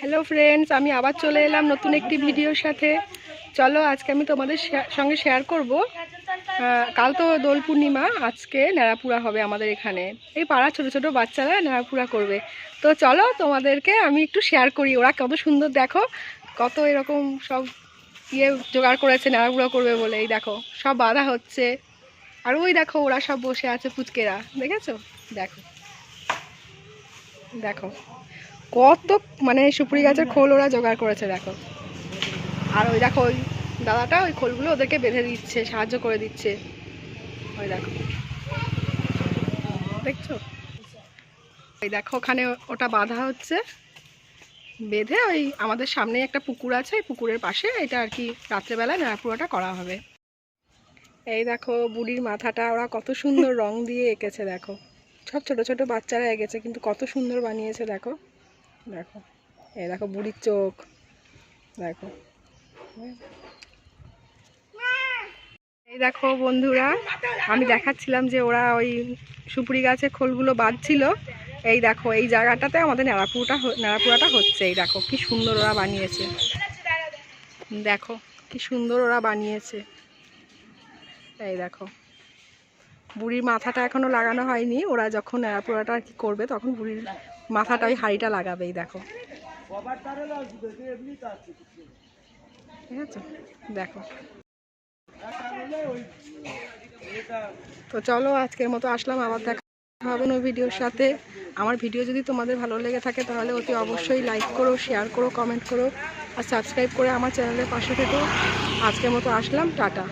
Hello friends আমি আবার চলে এলাম নতুন একটি ভিডিওর সাথে। চলো, আজকে আমি তোমাদের সঙ্গে শেয়ার করব। কাল তো দোল পূর্ণিমা, আজকে ন্যাড়াপুরা হবে আমাদের এখানে। এই পাড়া ছোট ছোট বাচ্চারা ন্যাড়াপুরা করবে। তো চলো, তোমাদেরকে আমি একটু শেয়ার করি। ওরা কত সুন্দর, দেখো, কত এরকম সব ইয়ে জোগাড় করেছে ন্যাড়াপুরা করবে বলে। এই দেখো, সব বাধা হচ্ছে। আর ওই দেখো, ওরা সব বসে আছে পুচকেরা। দেখেছ? দেখো। দেখো। কত মানে সুপুরি গাছের খোল ওরা জোগাড় করেছে, দেখো। আর ওই দেখো, ওই দাদাটা ওই খোলগুলো ওদেরকে বেঁধে দিচ্ছে, সাহায্য করে দিচ্ছে। ওই দেখো। দেখছ? ওই দেখো, ওখানে ওটা বাঁধা হচ্ছে। বেঁধে ওই আমাদের সামনে একটা পুকুর আছে এই পুকুরের পাশে। এটা আর কি রাত্রেবেলায় নাড়াপুরোটা করা হবে। এই দেখো, বুড়ির মাথাটা ওরা কত সুন্দর রং দিয়ে এঁকেছে, দেখো। সব ছোট ছোট বাচ্চারা এঁকেছে, কিন্তু কত সুন্দর বানিয়েছে, দেখো। দেখো। এই দেখো বুড়ির চোখ। দেখো। এই দেখো বন্ধুরা, আমি দেখাচ্ছিলাম যে ওরা ওই সুপুরি গাছের খোলগুলো বাঁধছিল। এই দেখো, এই জায়গাটাতে আমাদের ন্যাড়াপুরোটা হ- ন্যাড়াপুরাটা হচ্ছে। এই দেখো, কি সুন্দর ওরা বানিয়েছে। দেখো, কি সুন্দর ওরা বানিয়েছে। এই দেখো। বুড়ির মাথাটা এখনও লাগানো হয়নি। ওরা যখন ন্যাড়াপুরাটা আর কি করবে, তখন বুড়ির মাথাটা ওই হাড়িটা লাগাবে এই দেখো। ঠিক আছে? দেখো। তো চলো, আজকের মতো আসলাম, আবার দেখা হবে কোনো ভিডিওর সাথে। আমার ভিডিও যদি তোমাদের ভালো লেগে থাকে, তাহলে অতি অবশ্যই লাইক করো শেয়ার করো কমেন্ট করো, আর সাবস্ক্রাইব করে আমার চ্যানেলের পাশে থেকো। আজকের মতো আসলাম, টাটা।